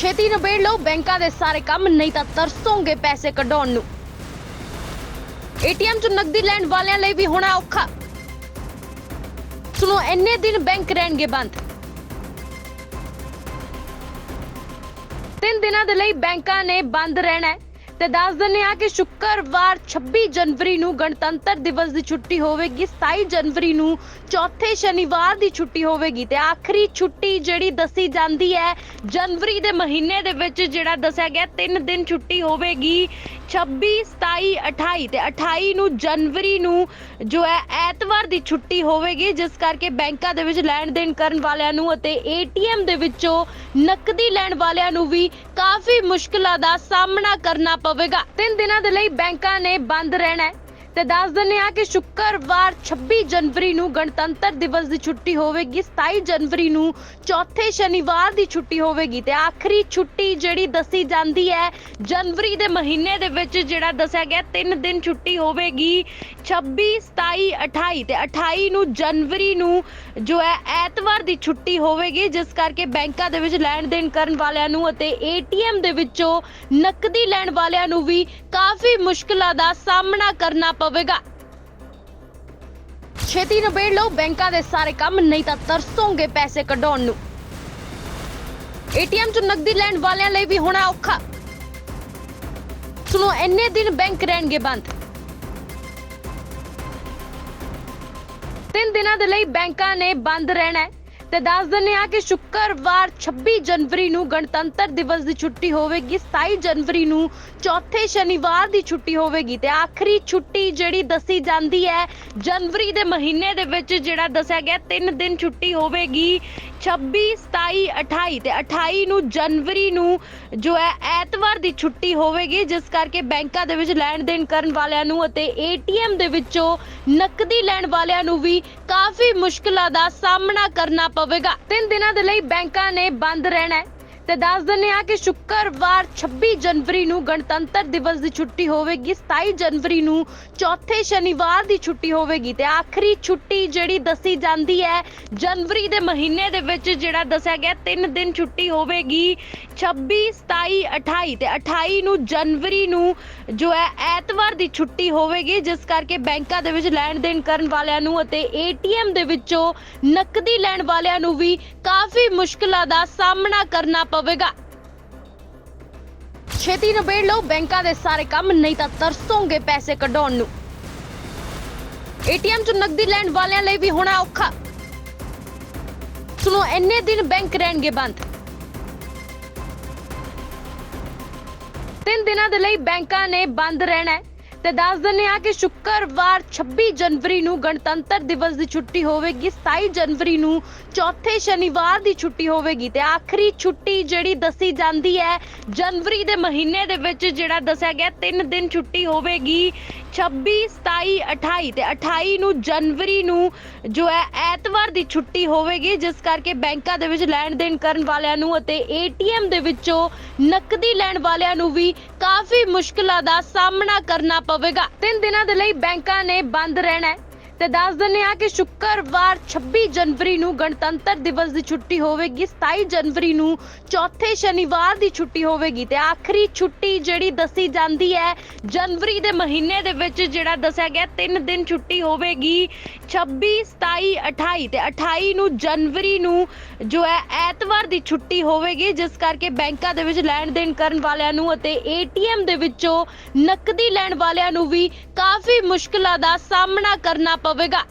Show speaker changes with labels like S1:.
S1: ਛੇਤੀ ਨਿਬੇੜ ਲਓ। ਬੈਂਕਾਂ ਦੇ ਸਾਰੇ ਕੰਮ ਨਹੀਂ ਤਾਂ ਤਰਸੋਂਗੇ ਪੈਸੇ ਕਢਾਉਣ ਨੂੰ। ਏਟੀਐਮ 'ਚ ਨਕਦੀ ਲੈਣ ਵਾਲਿਆਂ ਲਈ ਵੀ ਹੋਣਾ ਔਖਾ। ਸੁਣੋ, ਇੰਨੇ ਦਿਨ ਬੈਂਕ ਰਹਿਣਗੇ ਬੰਦ। ਤਿੰਨ ਦਿਨਾਂ ਦੇ ਲਈ ਬੈਂਕਾਂ ਨੇ ਬੰਦ ਰਹਿਣਾ ਹੈ। ਤੇ ਦੱਸ ਦਿੰਦੇ ਆ ਕਿ ਸ਼ੁੱਕਰਵਾਰ 26 ਜਨਵਰੀ ਨੂੰ ਗਣਤੰਤਰ ਦਿਵਸ ਦੀ ਛੁੱਟੀ ਹੋਵੇਗੀ। 27 ਜਨਵਰੀ ਨੂੰ ਚੌਥੇ ਸ਼ਨੀਵਾਰ ਦੀ ਛੁੱਟੀ ਹੋਵੇਗੀ ਤੇ ਆਖਰੀ ਛੁੱਟੀ ਜਿਹੜੀ ਦੱਸੀ ਜਾਂਦੀ ਹੈ, ਜਨਵਰੀ ਦੇ ਮਹੀਨੇ ਦੇ ਵਿੱਚ ਜਿਹੜਾ ਦੱਸਿਆ ਗਿਆ, ਤਿੰਨ ਦਿਨ ਛੁੱਟੀ ਹੋਵੇਗੀ 26 27 28 ਤੇ 28 ਨੂੰ ਜਨਵਰੀ ਨੂੰ ਜੋ ਹੈ, ਐਤਵਾਰ ਦੀ ਛੁੱਟੀ ਹੋਵੇਗੀ, ਜਿਸ ਕਰਕੇ ਬੈਂਕਾਂ ਦੇ ਵਿੱਚ ਲੈਣ ਦੇਣ ਕਰਨ ਵਾਲਿਆਂ ਨੂੰ ਅਤੇ ਏਟੀਐਮ ਦੇ ਵਿੱਚੋਂ ਨਕਦੀ ਲੈਣ ਵਾਲਿਆਂ ਨੂੰ ਵੀ ਕਾਫੀ ਮੁਸ਼ਕਲਾਂ ਦਾ ਸਾਹਮਣਾ ਕਰਨਾ ਪਵੇਗਾ। ਤਿੰਨ ਦਿਨਾਂ ਦੇ ਲਈ ਬੈਂਕਾਂ ਨੇ ਬੰਦ ਰਹਿਣਾ ਹੈ। ਤੇ ਦੱਸ ਦਿੰਦੇ ਆ ਕਿ ਸ਼ੁੱਕਰਵਾਰ 26 ਜਨਵਰੀ ਨੂੰ ਗਣਤੰਤਰ ਦਿਵਸ ਦੀ ਛੁੱਟੀ ਹੋਵੇਗੀ। 27 ਜਨਵਰੀ ਨੂੰ ਚੌਥੇ ਸ਼ਨੀਵਾਰ ਦੀ ਛੁੱਟੀ ਹੋਵੇਗੀ ਤੇ ਆਖਰੀ ਛੁੱਟੀ ਜਿਹੜੀ ਦੱਸੀ ਜਾਂਦੀ ਹੈ, ਜਨਵਰੀ ਦੇ ਮਹੀਨੇ ਦੇ ਵਿੱਚ ਜਿਹੜਾ ਦੱਸਿਆ ਗਿਆ, ਤਿੰਨ ਦਿਨ ਛੁੱਟੀ ਹੋਵੇਗੀ 26 27 28 ਤੇ 28 ਨੂੰ ਜਨਵਰੀ ਨੂੰ ਜੋ ਹੈ, ਐਤਵਾਰ ਦੀ ਛੁੱਟੀ ਹੋਵੇਗੀ, ਜਿਸ ਕਰਕੇ ਬੈਂਕਾਂ ਦੇ ਵਿੱਚ ਲੈਣ ਦੇਣ ਕਰਨ ਵਾਲਿਆਂ ਨੂੰ ਅਤੇ ਏਟੀਐਮ ਦੇ ਵਿੱਚੋਂ ਨਕਦੀ ਲੈਣ ਵਾਲਿਆਂ ਨੂੰ ਵੀ ਕਾਫੀ ਮੁਸ਼ਕਲਾਂ ਦਾ ਸਾਹਮਣਾ ਕਰਨਾ ਪਵੇਗਾ ਛੇਤੀ ਨਿਬੇੜ ਲਓ ਬੈਂਕਾਂ ਦੇ ਸਾਰੇ ਕੰਮ ਨਹੀਂ ਤਾਂ ਤਰਸੋਂਗੇ ਪੈਸੇ ਕਢਾਉਣ ਨੂੰ ਏਟੀਐਮ 'ਚ ਨਕਦੀ ਲੈਣ ਵਾਲਿਆਂ ਲਈ ਵੀ ਹੋਣਾ ਔਖਾ ਸੁਣੋ ਇੰਨੇ ਦਿਨ ਬੈਂਕ ਰਹਿਣਗੇ ਬੰਦ ਤਿੰਨ ਦਿਨਾਂ ਦੇ ਲਈ ਬੈਂਕਾਂ ਨੇ ਬੰਦ ਰਹਿਣਾ ਹੈ ਤੇ ਦੱਸ ਦਿੰਦੇ ਆ ਕਿ ਸ਼ੁੱਕਰਵਾਰ 26 ਜਨਵਰੀ ਨੂੰ ਗਣਤੰਤਰ ਦਿਵਸ ਦੀ ਛੁੱਟੀ ਹੋਵੇਗੀ। 27 ਜਨਵਰੀ ਨੂੰ ਚੌਥੇ ਸ਼ਨੀਵਾਰ ਦੀ ਛੁੱਟੀ ਹੋਵੇਗੀ ਤੇ ਆਖਰੀ ਛੁੱਟੀ ਜਿਹੜੀ ਦੱਸੀ ਜਾਂਦੀ ਹੈ, ਜਨਵਰੀ ਦੇ ਮਹੀਨੇ ਦੇ ਵਿੱਚ ਜਿਹੜਾ ਦੱਸਿਆ ਗਿਆ, ਤਿੰਨ ਦਿਨ ਛੁੱਟੀ ਹੋਵੇਗੀ 26 27 28 ਤੇ 28 ਨੂੰ ਜਨਵਰੀ ਨੂੰ ਜੋ ਹੈ, ਐਤਵਾਰ ਦੀ ਛੁੱਟੀ ਹੋਵੇਗੀ, ਜਿਸ ਕਰਕੇ ਬੈਂਕਾਂ ਦੇ ਵਿੱਚ ਲੈਣ ਦੇਣ ਕਰਨ ਵਾਲਿਆਂ ਨੂੰ ਅਤੇ ਏਟੀਐਮ ਦੇ ਵਿੱਚੋਂ ਨਕਦੀ ਲੈਣ ਵਾਲਿਆਂ ਨੂੰ ਵੀ ਕਾਫੀ ਮੁਸ਼ਕਲਾਂ ਦਾ ਸਾਹਮਣਾ ਕਰਨਾ ਪਵੇਗਾ। ਤਿੰਨ ਦਿਨਾਂ ਦੇ ਲਈ ਬੈਂਕਾਂ ਨੇ ਬੰਦ ਰਹਿਣਾ ਹੈ। ਤੇ ਦੱਸ ਦਿੰਦੇ ਆ ਕਿ ਸ਼ੁੱਕਰਵਾਰ 26 ਜਨਵਰੀ ਨੂੰ ਗਣਤੰਤਰ ਦਿਵਸ ਦੀ ਛੁੱਟੀ ਹੋਵੇਗੀ 27 ਜਨਵਰੀ ਨੂੰ ਚੌਥੇ ਸ਼ਨੀਵਾਰ ਦੀ ਛੁੱਟੀ ਹੋਵੇਗੀ ਤੇ ਆਖਰੀ ਛੁੱਟੀ ਜਿਹੜੀ ਦੱਸੀ ਜਾਂਦੀ ਹੈ, ਜਨਵਰੀ ਦੇ ਮਹੀਨੇ ਦੇ ਵਿੱਚ ਜਿਹੜਾ ਦੱਸਿਆ ਗਿਆ, ਤਿੰਨ ਦਿਨ ਛੁੱਟੀ ਹੋਵੇਗੀ 26 27 28 ਤੇ 28 ਨੂੰ ਜਨਵਰੀ ਨੂੰ ਜੋ ਹੈ, ਐਤਵਾਰ ਦੀ ਛੁੱਟੀ ਹੋਵੇਗੀ, ਜਿਸ ਕਰਕੇ ਬੈਂਕਾਂ ਦੇ ਵਿੱਚ ਲੈਣ ਦੇਣ ਕਰਨ ਵਾਲਿਆਂ ਨੂੰ ਅਤੇ ਏਟੀਐਮ ਦੇ ਵਿੱਚੋਂ ਨਕਦੀ ਲੈਣ ਵਾਲਿਆਂ ਨੂੰ ਵੀ ਕਾਫੀ ਮੁਸ਼ਕਲਾਂ ਦਾ ਸਾਹਮਣਾ ਕਰਨਾ ਪਵੇਗਾ ਛੇਤੀ ਨਿਬੇੜ ਲਓ ਬੈਂਕਾਂ ਦੇ ਸਾਰੇ ਕੰਮ ਨਹੀਂ ਤਾਂ ਤਰਸੋਂਗੇ ਪੈਸੇ ਕਢਾਉਣ ਨੂੰ ਏਟੀਐਮ 'ਚ ਨਕਦੀ ਲੈਣ ਵਾਲਿਆਂ ਲਈ ਵੀ ਹੋਣਾ ਔਖਾ ਸੁਣੋ ਇੰਨੇ ਦਿਨ ਬੈਂਕ ਰਹਿਣਗੇ ਬੰਦ ਤਿੰਨ ਦਿਨਾਂ ਦੇ ਲਈ ਬੈਂਕਾਂ ਨੇ ਬੰਦ ਰਹਿਣਾ ਹੈ ਤੇ ਦੱਸ ਦਿੰਦੇ ਆ ਕਿ ਸ਼ੁੱਕਰਵਾਰ 26 ਜਨਵਰੀ ਨੂੰ ਗਣਤੰਤਰ ਦਿਵਸ ਦੀ ਛੁੱਟੀ ਹੋਵੇਗੀ। 27 ਜਨਵਰੀ ਨੂੰ ਚੌਥੇ ਸ਼ਨੀਵਾਰ ਦੀ ਛੁੱਟੀ ਹੋਵੇਗੀ ਤੇ ਆਖਰੀ ਛੁੱਟੀ ਜਿਹੜੀ ਦੱਸੀ ਜਾਂਦੀ ਹੈ, ਜਨਵਰੀ ਦੇ ਮਹੀਨੇ ਦੇ ਵਿੱਚ ਜਿਹੜਾ ਦੱਸਿਆ ਗਿਆ, ਤਿੰਨ ਦਿਨ ਛੁੱਟੀ ਹੋਵੇਗੀ 26 27 28 ਤੇ 28 ਨੂੰ ਜਨਵਰੀ ਨੂੰ ਜੋ ਹੈ, ਐਤਵਾਰ ਦੀ ਛੁੱਟੀ ਹੋਵੇਗੀ, ਜਿਸ ਕਰਕੇ ਬੈਂਕਾਂ ਦੇ ਵਿੱਚ ਲੈਣ ਦੇਣ ਕਰਨ ਵਾਲਿਆਂ ਨੂੰ ਅਤੇ ਏਟੀਐਮ ਦੇ ਵਿੱਚੋਂ ਨਕਦੀ ਲੈਣ ਵਾਲਿਆਂ ਨੂੰ ਵੀ ਕਾਫੀ ਮੁਸ਼ਕਲਾਂ ਦਾ ਸਾਹਮਣਾ ਕਰਨਾ ਪਵੇਗਾ। ਤਿੰਨ ਦਿਨਾਂ ਦੇ ਲਈ ਬੈਂਕਾਂ ਨੇ ਬੰਦ ਰਹਿਣਾ ਹੈ। ਤੇ ਦੱਸ ਦਿੰਦੇ ਆ ਕਿ ਸ਼ੁੱਕਰਵਾਰ 26 ਜਨਵਰੀ ਨੂੰ ਗਣਤੰਤਰ ਦਿਵਸ ਦੀ ਛੁੱਟੀ ਹੋਵੇਗੀ। 27 ਜਨਵਰੀ ਨੂੰ ਚੌਥੇ ਸ਼ਨੀਵਾਰ ਦੀ ਛੁੱਟੀ ਹੋਵੇਗੀ ਤੇ ਆਖਰੀ ਛੁੱਟੀ ਜਿਹੜੀ ਦੱਸੀ ਜਾਂਦੀ ਹੈ, ਜਨਵਰੀ ਦੇ ਮਹੀਨੇ ਦੇ ਵਿੱਚ ਜਿਹੜਾ ਦੱਸਿਆ ਗਿਆ, ਤਿੰਨ ਦਿਨ ਛੁੱਟੀ ਹੋਵੇਗੀ 26 27 28 ਤੇ 28 ਨੂੰ ਜਨਵਰੀ ਨੂੰ ਜੋ ਹੈ, ਐਤਵਾਰ ਦੀ ਛੁੱਟੀ ਹੋਵੇਗੀ, ਜਿਸ ਕਰਕੇ ਬੈਂਕਾਂ ਦੇ ਵਿੱਚ ਲੈਣ ਦੇਣ ਕਰਨ ਵਾਲਿਆਂ ਨੂੰ ਅਤੇ ਏਟੀਐਮ ਦੇ ਵਿੱਚੋਂ ਨਕਦੀ ਲੈਣ ਵਾਲਿਆਂ ਨੂੰ ਵੀ ਕਾਫੀ ਮੁਸ਼ਕਲਾਂ ਦਾ ਸਾਹਮਣਾ ਕਰਨਾ ਪਵੇਗਾ